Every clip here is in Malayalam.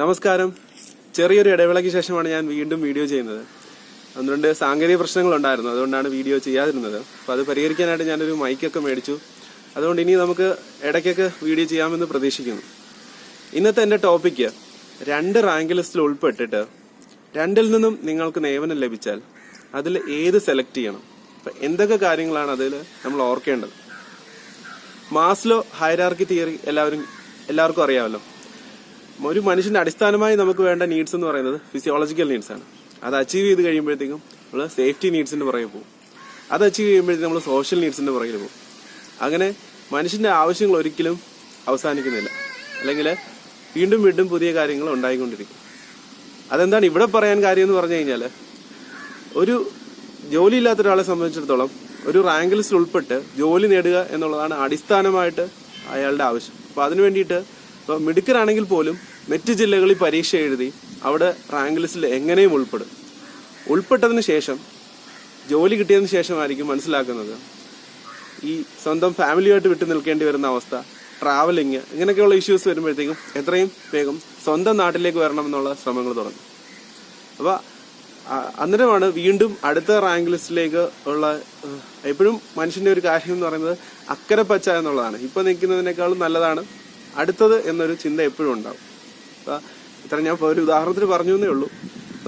നമസ്കാരം. ചെറിയൊരു ഇടവേളയ്ക്ക് ശേഷമാണ് ഞാൻ വീണ്ടും വീഡിയോ ചെയ്യുന്നത്. അതുകൊണ്ട് സാങ്കേതിക പ്രശ്നങ്ങളുണ്ടായിരുന്നു. അതുകൊണ്ടാണ് വീഡിയോ ചെയ്യാതിരുന്നത്. അപ്പോൾ അത് പരിഹരിക്കാനായിട്ട് ഞാനൊരു മൈക്കൊക്കെ മേടിച്ചു. അതുകൊണ്ട് ഇനി നമുക്ക് ഇടയ്ക്കൊക്കെ വീഡിയോ ചെയ്യാമെന്ന് പ്രതീക്ഷിക്കുന്നു. ഇന്നത്തെ എന്റെ ടോപ്പിക്ക് രണ്ട് റാങ്ക് ലിസ്റ്റിൽ ഉൾപ്പെട്ടിട്ട് രണ്ടിൽ നിന്നും നിങ്ങൾക്ക് നിയമനം ലഭിച്ചാൽ അതിൽ ഏത് സെലക്ട് ചെയ്യണം? അപ്പം എന്തൊക്കെ കാര്യങ്ങളാണ് അതിൽ നമ്മൾ ഓർക്കേണ്ടത്? മാസ്ലോ ഹൈറാർക്കി തിയറി എല്ലാവരും എല്ലാവർക്കും അറിയാമല്ലോ. ഒരു മനുഷ്യന്റെ അടിസ്ഥാനമായി നമുക്ക് വേണ്ട നീഡ്സ് എന്ന് പറയുന്നത് ഫിസിയോളജിക്കൽ നീഡ്സ് ആണ്. അത് അച്ചീവ് ചെയ്ത് കഴിയുമ്പോഴത്തേക്കും നമ്മൾ സേഫ്റ്റി നീഡ്സിന്റെ പുറകെ പോകും. അത് അച്ചീവ് ചെയ്യുമ്പോഴത്തേക്കും നമ്മൾ സോഷ്യൽ നീഡ്സിന്റെ പുറകിൽ പോകും. അങ്ങനെ മനുഷ്യന്റെ ആവശ്യങ്ങൾ ഒരിക്കലും അവസാനിക്കുന്നില്ല. അല്ലെങ്കിൽ വീണ്ടും വീണ്ടും പുതിയ കാര്യങ്ങൾ ഉണ്ടായിക്കൊണ്ടിരിക്കും. അതെന്താണ് ഇവിടെ പറയാൻ കാര്യം എന്ന് പറഞ്ഞു കഴിഞ്ഞാൽ ഒരു ജോലി ജോലിയില്ലാത്ത ഒരാളെ സംബന്ധിച്ചിടത്തോളം ഒരു റാങ്ക് ലിസ്റ്റിൽ ഉൾപ്പെട്ട് ജോലി നേടുക എന്നുള്ളതാണ് അടിസ്ഥാനമായിട്ട് അയാളുടെ ആവശ്യം. അപ്പോൾ അതിനു വേണ്ടിയിട്ട് ഇപ്പോൾ മിടുക്കരാണെങ്കിൽ പോലും മറ്റ് ജില്ലകളിൽ പരീക്ഷ എഴുതി അവിടെ റാങ്ക് ലിസ്റ്റിൽ എങ്ങനെയും ഉൾപ്പെടും. ഉൾപ്പെട്ടതിന് ശേഷം ജോലി കിട്ടിയതിന് ശേഷമായിരിക്കും മനസ്സിലാക്കുന്നത്. ഈ സ്വന്തം ഫാമിലിയായിട്ട് വിട്ടു നിൽക്കേണ്ടി വരുന്ന അവസ്ഥ ട്രാവലിങ് ഇങ്ങനെയൊക്കെയുള്ള ഇഷ്യൂസ് വരുമ്പോഴത്തേക്കും എത്രയും വേഗം സ്വന്തം നാട്ടിലേക്ക് വരണം എന്നുള്ള ശ്രമങ്ങൾ തുടങ്ങും. അപ്പോൾ അന്നേരമാണ് വീണ്ടും അടുത്ത റാങ്ക് ലിസ്റ്റിലേക്ക് ഉള്ള എപ്പോഴും മനുഷ്യന്റെ ഒരു കാര്യം എന്ന് പറയുന്നത് അക്കരെ പച്ച എന്നുള്ളതാണ്. ഇപ്പോൾ നിൽക്കുന്നതിനേക്കാളും നല്ലതാണ് അടുത്തത് എന്നൊരു ചിന്ത എപ്പോഴും ഉണ്ടാവും. ഇത്ര ഞാൻ ഒരു ഉദാഹരണത്തിന് പറഞ്ഞു എന്നേ ഉള്ളൂ.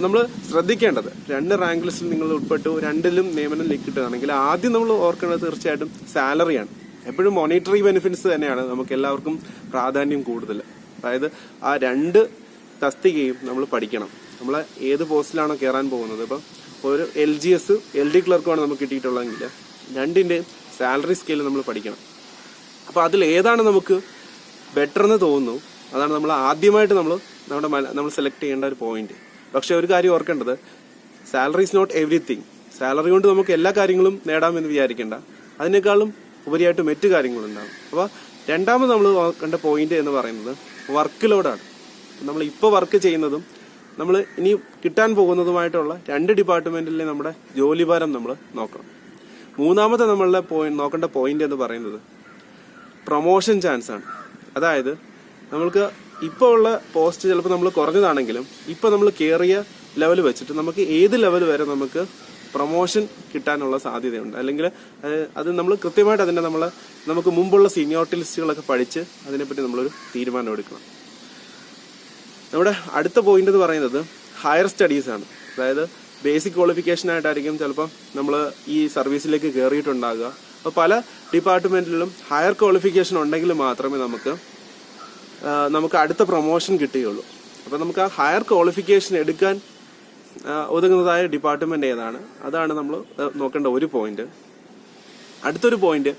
നമ്മൾ ശ്രദ്ധിക്കേണ്ടത് രണ്ട് റാങ്ക് ലിസ്റ്റിൽ നിങ്ങൾ ഉൾപ്പെട്ടു രണ്ടിലും നിയമനം കിട്ടുകയാണെങ്കിൽ ആദ്യം നമ്മൾ ഓർക്കേണ്ടത് തീർച്ചയായിട്ടും സാലറിയാണ് എപ്പോഴും മോണിറ്ററി ബെനിഫിറ്റ്സ് തന്നെയാണ് നമുക്ക് എല്ലാവർക്കും പ്രാധാന്യം കൂടുതൽ. അതായത് ആ രണ്ട് തസ്തികയും നമ്മൾ പഠിക്കണം. നമ്മൾ ഏത് പോസ്റ്റിലാണോ കയറാൻ പോകുന്നത്. ഇപ്പം ഒരു L G S L D ക്ലർക്കുമാണ് നമുക്ക് കിട്ടിയിട്ടുള്ളതെങ്കിൽ രണ്ടിന്റെയും സാലറി സ്കെയിൽ നമ്മൾ പഠിക്കണം. അപ്പോൾ അതിൽ ഏതാണ് നമുക്ക് ബെറ്റർ എന്ന് തോന്നുന്നു? അതാണ് നമ്മൾ ആദ്യമായിട്ട് നമ്മൾ നമ്മുടെ നമ്മൾ സെലക്ട് ചെയ്യേണ്ട ഒരു പോയിന്റ് പക്ഷെ ഒരു കാര്യം ഓർക്കേണ്ടത് salary is not everything salary കൊണ്ട് നമുക്ക് എല്ലാ കാര്യങ്ങളും നേടാമെന്ന് വിചാരിക്കേണ്ട. അതിനേക്കാളും ഉപരിയായിട്ട് മറ്റു കാര്യങ്ങളുണ്ടാകും അപ്പോൾ രണ്ടാമത് നമ്മൾ കണ്ട പോയിന്റ് എന്ന് പറയുന്നത് വർക്ക് ലോഡാണ് നമ്മൾ ഇപ്പോൾ വർക്ക് ചെയ്യുന്നതും നമ്മൾ ഇനി കിട്ടാൻ പോകുന്നതുമായിട്ടുള്ള രണ്ട് ഡിപ്പാർട്ട്മെന്റിലെ നമ്മുടെ ജോലിഭാരം നമ്മൾ നോക്കണം. മൂന്നാമത്തെ നമ്മളുടെ പോയിന്റ് നോക്കേണ്ട പോയിന്റ് എന്ന് പറയുന്നത് പ്രൊമോഷൻ ചാൻസ് ആണ്. അതായത് നമ്മൾക്ക് ഇപ്പോൾ ഉള്ള പോസ്റ്റ് ചിലപ്പോൾ നമ്മൾ കുറഞ്ഞതാണെങ്കിലും ഇപ്പോൾ നമ്മൾ കയറിയ ലെവൽ വെച്ചിട്ട് നമുക്ക് ഏത് ലെവൽ വരെ നമുക്ക് പ്രൊമോഷൻ കിട്ടാനുള്ള സാധ്യതയുണ്ട്. അല്ലെങ്കിൽ അത് നമ്മൾ കൃത്യമായിട്ട് അതിന്റെ നമ്മൾ നമുക്ക് മുമ്പുള്ള സീനിയോറിറ്റി ലിസ്റ്റുകളൊക്കെ പഠിച്ച് അതിനെപ്പറ്റി നമ്മളൊരു തീരുമാനം എടുക്കണം. നമ്മുടെ അടുത്ത പോയിന്റ് എന്ന് പറയുന്നത് ഹയർ സ്റ്റഡീസ് ആണ്. അതായത് ബേസിക് ക്വാളിഫിക്കേഷൻ ആയിട്ടായിരിക്കും ചിലപ്പം നമ്മൾ ഈ സർവീസിലേക്ക് കയറിയിട്ടുണ്ടാകുക അപ്പോൾ പല ഡിപ്പാർട്ട്മെന്റിലും ഹയർ ക്വാളിഫിക്കേഷൻ ഉണ്ടെങ്കിൽ മാത്രമേ നമുക്ക് നമുക്ക് അടുത്ത പ്രൊമോഷൻ കിട്ടുകയുള്ളൂ അപ്പോൾ നമുക്ക് ആ ഹയർ ക്വാളിഫിക്കേഷൻ എടുക്കാൻ ഒതുങ്ങുന്നതായ ഡിപ്പാർട്ട്മെന്റ് ഏതാണ്? അതാണ് നമ്മൾ നോക്കേണ്ട ഒരു പോയിന്റ് അടുത്തൊരു പോയിന്റ്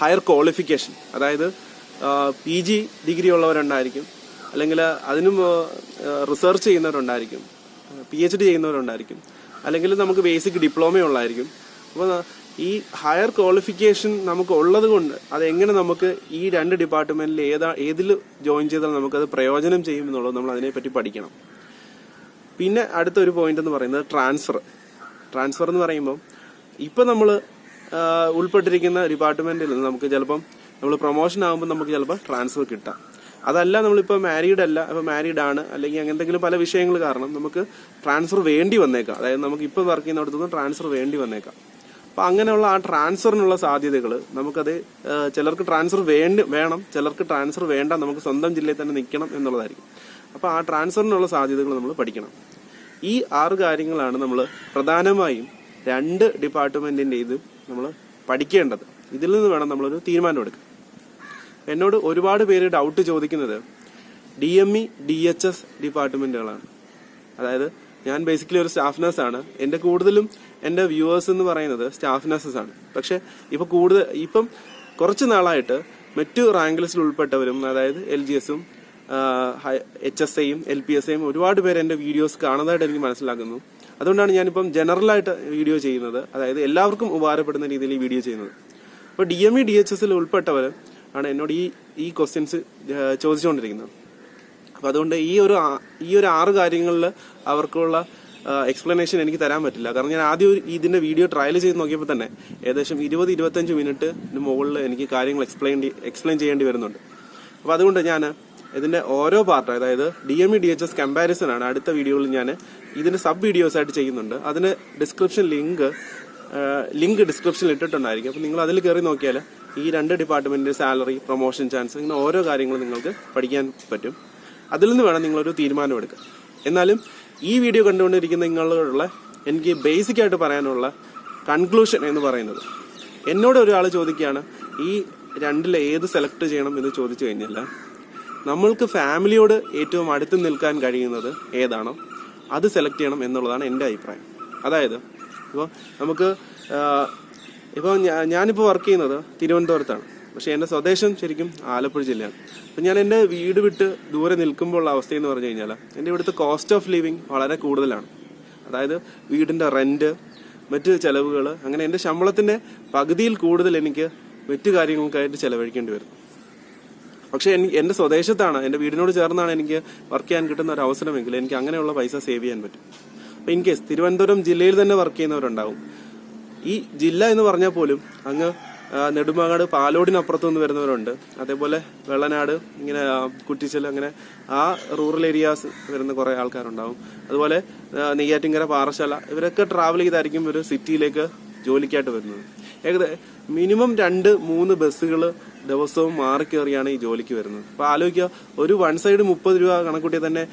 ഹയർ ക്വാളിഫിക്കേഷൻ അതായത് പി ജി ഡിഗ്രി ഉള്ളവരുണ്ടായിരിക്കും. അല്ലെങ്കിൽ അതിനും റിസർച്ച് ചെയ്യുന്നവരുണ്ടായിരിക്കും. പി എച്ച് ഡി ചെയ്യുന്നവരുണ്ടായിരിക്കും. അല്ലെങ്കിൽ നമുക്ക് ബേസിക് ഡിപ്ലോമ ഉള്ളതായിരിക്കും. അപ്പോൾ ഈ ഹയർ ക്വാളിഫിക്കേഷൻ നമുക്ക് ഉള്ളത് കൊണ്ട് അതെങ്ങനെ നമുക്ക് ഈ രണ്ട് ഡിപ്പാർട്ട്മെന്റിൽ ഏതാ ഏതിൽ ജോയിൻ ചെയ്താൽ നമുക്കത് പ്രയോജനം ചെയ്യും എന്നുള്ളത് നമ്മൾ അതിനെപ്പറ്റി പഠിക്കണം. പിന്നെ അടുത്തൊരു പോയിന്റ് എന്ന് പറയുന്നത് ട്രാൻസ്ഫർ ട്രാൻസ്ഫർ എന്ന് പറയുമ്പോൾ ഇപ്പം നമ്മൾ ഉൾപ്പെട്ടിരിക്കുന്ന ഡിപ്പാർട്ട്മെന്റിൽ നിന്ന് നമുക്ക് ചിലപ്പം നമ്മൾ പ്രൊമോഷൻ ആകുമ്പോൾ നമുക്ക് ചിലപ്പോൾ ട്രാൻസ്ഫർ കിട്ടാം. അതല്ല നമ്മളിപ്പോൾ മാരീഡ് അല്ല ഇപ്പോൾ മാരീഡ് ആണ് അല്ലെങ്കിൽ അങ്ങനെ എന്തെങ്കിലും പല വിഷയങ്ങൾ കാരണം നമുക്ക് ട്രാൻസ്ഫർ വേണ്ടി വന്നേക്കാം. അതായത് നമുക്ക് ഇപ്പോൾ വർക്ക് ചെയ്യുന്നിടത്തുനിന്ന് ട്രാൻസ്ഫർ വേണ്ടി വന്നേക്കാം. അപ്പോൾ അങ്ങനെയുള്ള ആ ട്രാൻസ്ഫറിനുള്ള സാധ്യതകൾ നമുക്കത് ചിലർക്ക് ട്രാൻസ്ഫർ വേണ്ടി വേണം ചിലർക്ക് ട്രാൻസ്ഫർ വേണ്ട നമുക്ക് സ്വന്തം ജില്ലയിൽ തന്നെ നിൽക്കണം എന്നുള്ളതായിരിക്കും. അപ്പോൾ ആ ട്രാൻസ്ഫറിനുള്ള സാധ്യതകൾ നമ്മൾ പഠിക്കണം. ഈ ആറ് കാര്യങ്ങളാണ് നമ്മൾ പ്രധാനമായും രണ്ട് ഡിപ്പാർട്ട്മെന്റിന്റെ ഇത് നമ്മൾ പഠിക്കേണ്ടത്. ഇതിൽ നിന്ന് വേണം നമ്മളൊരു തീരുമാനം എടുക്കാൻ എന്നോട് ഒരുപാട് പേര് ഡൗട്ട് ചോദിക്കുന്നത് D M E D H S ഡിപ്പാർട്ട്മെന്റുകളാണ്. അതായത് ഞാൻ ബേസിക്കലി ഒരു സ്റ്റാഫ് നഴ്സ് ആണ്. എന്റെ കൂടുതലും എന്റെ വ്യൂവേഴ്സ് എന്ന് പറയുന്നത് സ്റ്റാഫ് നഴ്സസ് ആണ്. പക്ഷെ ഇപ്പൊ കൂടുതൽ ഇപ്പം കുറച്ച് നാളായിട്ട് മറ്റു റാങ്ക് ഉൾപ്പെട്ടവരും അതായത് എൽ ജി എസും എച്ച് എസ് ഐയും എൽ പി എസ് ഐയും ഒരുപാട് പേര് എന്റെ വീഡിയോസ് കാണുന്നതായിട്ട് എനിക്ക് മനസ്സിലാക്കുന്നു അതുകൊണ്ടാണ് ഞാനിപ്പം ജനറലായിട്ട് വീഡിയോ ചെയ്യുന്നത്. അതായത് എല്ലാവർക്കും ഉപകാരപ്പെടുന്ന രീതിയിൽ ഈ വീഡിയോ ചെയ്യുന്നത്. അപ്പോൾ D M E D H എസിൽ ഉൾപ്പെട്ടവർ ആണ് എന്നോട് ഈ ഈ ക്വസ്റ്റ്യൻസ് ചോദിച്ചുകൊണ്ടിരിക്കുന്നത്. അപ്പോൾ അതുകൊണ്ട് ഈ ഒരു ഈ ഒരു ആറ് കാര്യങ്ങളിൽ അവർക്കുള്ള എക്സ്പ്ലനേഷൻ എനിക്ക് തരാൻ പറ്റില്ല. കാരണം ഞാൻ ആദ്യം ഒരു ഇതിന്റെ വീഡിയോ ട്രയൽ ചെയ്ത് നോക്കിയപ്പോൾ തന്നെ ഏകദേശം ഇരുപത് ഇരുപത്തഞ്ച് മിനിറ്റ് മുകളിൽ എനിക്ക് കാര്യങ്ങൾ എക്സ്പ്ലെയിൻ എക്സ്പ്ലെയിൻ ചെയ്യേണ്ടി വരുന്നുണ്ട്. അപ്പോൾ അതുകൊണ്ട് ഞാൻ ഇതിന്റെ ഓരോ പാർട്ട് അതായത് D M E D H S comparison ആണ് അടുത്ത വീഡിയോയിൽ ഞാൻ ഇതിന്റെ സബ് വീഡിയോസ് ആയിട്ട് ചെയ്യുന്നുണ്ട്. അതിന് ഡിസ്ക്രിപ്ഷൻ ലിങ്ക് ലിങ്ക് ഡിസ്ക്രിപ്ഷനിൽ ഇട്ടിട്ടുണ്ടായിരിക്കും. അപ്പോൾ നിങ്ങൾ അതിൽ കയറി നോക്കിയാൽ ഈ രണ്ട് ഡിപ്പാർട്ട്മെന്റിന്റെ സാലറി പ്രൊമോഷൻ ചാൻസ് ഇങ്ങനെ ഓരോ കാര്യങ്ങളും നിങ്ങൾക്ക് പഠിക്കാൻ പറ്റും. അതിൽ നിന്ന് വേണം നിങ്ങളൊരു തീരുമാനം എടുക്കുക എന്നാലും ഈ വീഡിയോ കണ്ടുകൊണ്ടിരിക്കുന്ന നിങ്ങളോടുള്ള എനിക്ക് ബേസിക് ആയിട്ട് പറയാനുള്ള കൺക്ലൂഷൻ എന്ന് പറയുന്നത്. എന്നോട് ഒരാൾ ചോദിക്കുകയാണ് ഈ രണ്ടിൽ ഏത് സെലക്ട് ചെയ്യണം? എന്ന് ചോദിച്ചു കഴിഞ്ഞാൽ നമ്മൾക്ക് ഫാമിലിയോട് ഏറ്റവും അടുത്ത് നിൽക്കാൻ കഴിയുന്നത് ഏതാണോ അത് സെലക്ട് ചെയ്യണം എന്നുള്ളതാണ് എന്റെ അഭിപ്രായം. അതായത് ഇപ്പോൾ നമുക്ക് ഇപ്പോൾ ഞാനിപ്പോൾ വർക്ക് ചെയ്യുന്നത് തിരുവനന്തപുരത്താണ്. പക്ഷേ എന്റെ സ്വദേശം ശരിക്കും ആലപ്പുഴ ജില്ലയാണ്. അപ്പം ഞാൻ എന്റെ വീട് വിട്ട് ദൂരെ നിൽക്കുമ്പോൾ ഉള്ള അവസ്ഥ എന്ന് പറഞ്ഞു കഴിഞ്ഞാൽ എന്റെ ഇവിടുത്തെ കോസ്റ്റ് ഓഫ് ലിവിങ് വളരെ കൂടുതലാണ്. അതായത് വീടിന്റെ റെന്റ് മറ്റ് ചെലവുകൾ അങ്ങനെ എന്റെ ശമ്പളത്തിന്റെ പകുതിയിൽ കൂടുതൽ എനിക്ക് മറ്റു കാര്യങ്ങൾക്കായിട്ട് ചിലവഴിക്കേണ്ടി വരും. പക്ഷേ എനിക്ക് എന്റെ സ്വദേശത്താണ് എന്റെ വീടിനോട് ചേർന്നാണ് എനിക്ക് വർക്ക് ചെയ്യാൻ കിട്ടുന്ന ഒരു അവസരമെങ്കിൽ എനിക്ക് അങ്ങനെയുള്ള പൈസ സേവ് ചെയ്യാൻ പറ്റും. അപ്പൊ ഇൻ കേസ് തിരുവനന്തപുരം ജില്ലയിൽ തന്നെ വർക്ക് ചെയ്യുന്നവരുണ്ടാവും. ഈ ജില്ല എന്ന് പറഞ്ഞാൽ പോലും അങ്ങ് നെടുമങ്ങാട് പാലോടിനപ്പുറത്ത് നിന്ന് വരുന്നവരുണ്ട്. അതേപോലെ വെള്ളനാട് ഇങ്ങനെ കുറ്റിച്ചൽ അങ്ങനെ ആ റൂറൽ ഏരിയാസ് വരുന്ന കുറെ ആൾക്കാരുണ്ടാവും. അതുപോലെ നെയ്യാറ്റിങ്കര പാറശാല ഇവരൊക്കെ ട്രാവൽ ചെയ്തായിരിക്കും ഒരു സിറ്റിയിലേക്ക് ജോലിക്കായിട്ട് വരുന്നത്. ഏകദേശം മിനിമം രണ്ട് മൂന്ന് ബസ്സുകൾ ദിവസവും മാറി കയറിയാണ് ഈ ജോലിക്ക് വരുന്നത്. അപ്പൊ ആലോചിക്കുക ഒരു വൺ സൈഡ് മുപ്പത് രൂപ കണക്കൂട്ടിയാൽ തന്നെ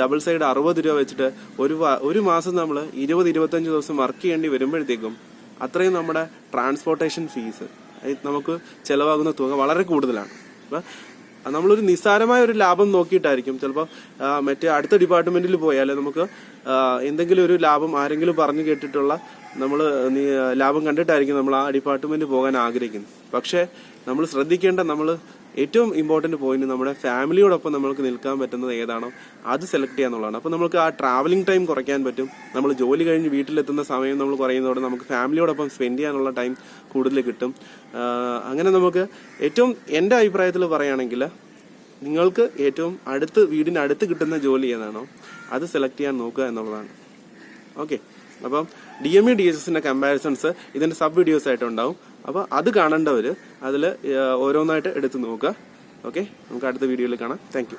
ഡബിൾ സൈഡ് അറുപത് രൂപ വെച്ചിട്ട് ഒരു ഒരു മാസം നമ്മൾ ഇരുപത് ഇരുപത്തഞ്ച് ദിവസം വർക്ക് ചെയ്യേണ്ടി വരുമ്പോഴത്തേക്കും അത്രയും നമ്മുടെ ട്രാൻസ്പോർട്ടേഷൻ ഫീസ് നമുക്ക് ചെലവാകുന്ന തുക വളരെ കൂടുതലാണ്. നമ്മളൊരു നിസ്സാരമായ ഒരു ലാഭം നോക്കിയിട്ടായിരിക്കും ചിലപ്പോൾ മറ്റേ അടുത്ത ഡിപ്പാർട്ട്മെന്റിൽ പോയാൽ നമുക്ക് എന്തെങ്കിലും ഒരു ലാഭം ആരെങ്കിലും പറഞ്ഞു കേട്ടിട്ടുള്ള നമ്മൾ ലാഭം കണ്ടിട്ടായിരിക്കും നമ്മൾ ആ ഡിപ്പാർട്ട്മെന്റ് പോകാൻ ആഗ്രഹിക്കുന്നത്. പക്ഷേ നമ്മൾ ശ്രദ്ധിക്കേണ്ട നമ്മൾ ഏറ്റവും ഇമ്പോർട്ടന്റ് പോയിന്റ് നമ്മുടെ ഫാമിലിയോടൊപ്പം നമ്മൾക്ക് നിൽക്കാൻ പറ്റുന്നത് ഏതാണോ അത് സെലക്ട് ചെയ്യാന്നുള്ളതാണ് അപ്പോൾ നമുക്ക് ആ ട്രാവലിംഗ് ടൈം കുറയ്ക്കാൻ പറ്റും. നമ്മൾ ജോലി കഴിഞ്ഞ് വീട്ടിലെത്തുന്ന സമയം നമ്മൾ കുറയുന്നതോടെ നമുക്ക് ഫാമിലിയോടൊപ്പം സ്പെൻഡ് ചെയ്യാനുള്ള ടൈം കൂടുതൽ കിട്ടും. അങ്ങനെ നമുക്ക് ഏറ്റവും എന്റെ അഭിപ്രായത്തിൽ പറയുകയാണെങ്കിൽ നിങ്ങൾക്ക് ഏറ്റവും അടുത്ത് വീടിന് അടുത്ത് കിട്ടുന്ന ജോലി ഏതാണോ അത് സെലക്ട് ചെയ്യാൻ നോക്കുക എന്നുള്ളതാണ്. ഓക്കെ അപ്പം D M E D S എസിന്റെ കമ്പാരിസൺസ് ഇതിന്റെ സബ് വീഡിയോസ് ആയിട്ട് ഉണ്ടാവും. അപ്പോൾ അത് കാണേണ്ടവർ അതിൽ ഓരോന്നായിട്ട് എടുത്ത് നോക്കുക. ഓക്കെ? നമുക്ക് അടുത്ത വീഡിയോയിൽ കാണാം. താങ്ക്